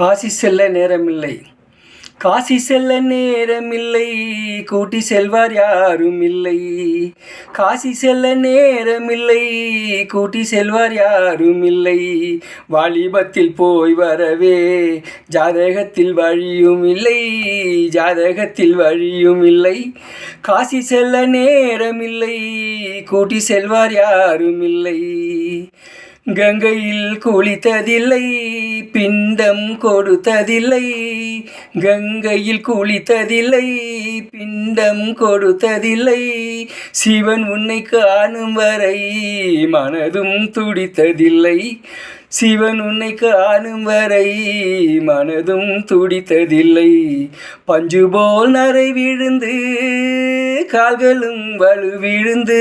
காசி செல்ல நேரமில்லை. காசி செல்ல நேரமில்லை. கூட்டி செல்வார் யாரும் இல்லை காசி செல்ல நேரமில்லை. கூட்டி செல்வார் யாரும் இல்லை வாலிபத்தில் போய் வரவே ஜாதகத்தில் வழியும் இல்லை ஜாதகத்தில் வழியும் இல்லை காசி செல்ல நேரமில்லை. கூட்டி செல்வார் யாரும் இல்லை கங்கையில் குளித்ததில்லை பிண்டம் கொடுத்ததில்லை. கங்கையில் குளித்ததில்லை பிண்டம் கொடுத்ததில்லை. சிவன் உன்னை காணும் வரை மனதும் துடித்ததில்லை. சிவன் உன்னை காணும் வரை மனதும் துடித்ததில்லை. பஞ்சு போல் நரை விழுந்து கால்களும் வலு விழுந்து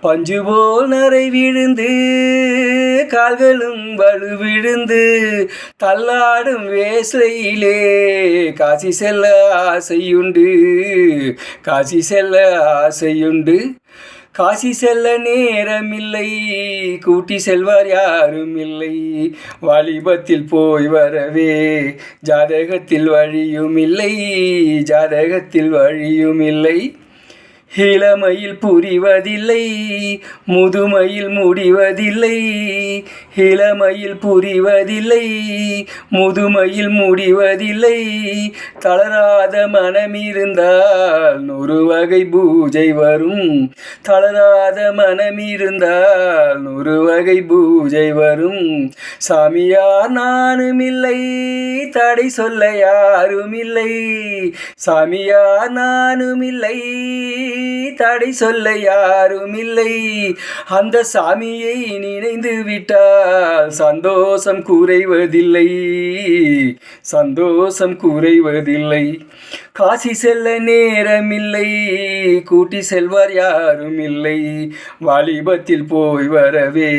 பஞ்சு போல் நரை விழுந்து கால்களும் வலு விழுந்து தள்ளாடும் வேசையிலே காசி செல்ல ஆசையுண்டு காசி செல்ல ஆசையுண்டு. காசி செல்ல நேரமில்லை கூட்டி செல்வார் யாரும் இல்லை வாலிபத்தில் போய் வரவே ஜாதகத்தில் வழியும் இல்லை ஜாதகத்தில் வழியும் இல்லை இளமையில் புரிவதில்லை முதுமையில் முடிவதில்லை. இளமையில் புரிவதில்லை முதுமையில் முடிவதில்லை. தளராத மனம் இருந்தால் நூறு வகை பூஜை வரும். தளராத மனம் இருந்தால் நூறு வகை பூஜை வரும். சாமியார் நானும் இல்லை தடை சொல்ல யாரும் இல்லை சாமியார் நானும் இல்லை தடை சொல்ல யாரும் இல்லை அந்த சாமியை நினைந்து விட்டால் சந்தோஷம் குறைவதில்லை. சந்தோஷம் குறைவதில்லை. காசி செல்ல நேரமில்லை. கூட்டி செல்வார் யாரும் இல்லை வாலிபத்தில் போய் வரவே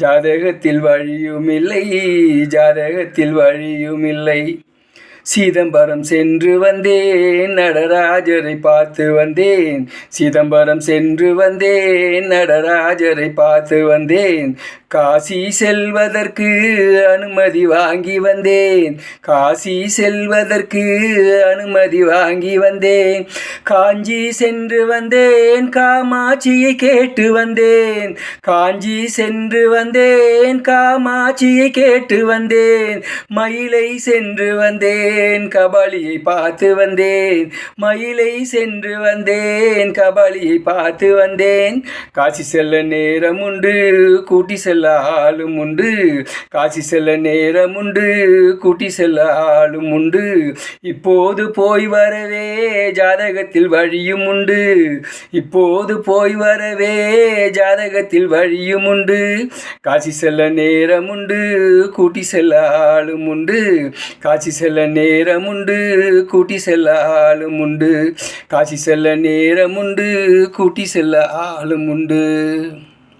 ஜாதகத்தில் வழியும் இல்லை ஜாதகத்தில் வழியும் இல்லை சிதம்பரம் சென்று வந்தேன் நடராஜரை பார்த்து வந்தேன். சிதம்பரம் சென்று வந்தேன் நடராஜரை பார்த்து வந்தேன். காசி செல்வதற்கு அனுமதி வாங்கி வந்தேன். காசி செல்வதற்கு அனுமதி வாங்கி வந்தேன். காஞ்சி சென்று வந்தேன் காமாட்சியை கேட்டு வந்தேன். காஞ்சி சென்று வந்தேன் காமாட்சியை கேட்டு வந்தேன். மயிலை சென்று வந்தேன் கபாலியை பார்த்து வந்தேன். மயிலை சென்று வந்தேன் கபாலியை பார்த்து வந்தேன். காசி செல்ல நேரம் உண்டு கூட்டி செல்ல செல்ல ஆளும் உண்டு. காசி செல்ல நேரம் உண்டு. கூட்டி செல்ல ஆளும் உண்டு. இப்போது போய் வரவே ஜாதகத்தில் வழியும் உண்டு. இப்போது போய் வரவே ஜாதகத்தில் வழியும் உண்டு. காசி செல்ல நேரம் உண்டு. கூட்டி செல்ல ஆளும் உண்டு. காசி செல்ல நேரம் உண்டு. கூட்டி செல்ல ஆளும் உண்டு. காசி செல்ல நேரம் உண்டு. கூட்டி செல்ல ஆளும் உண்டு.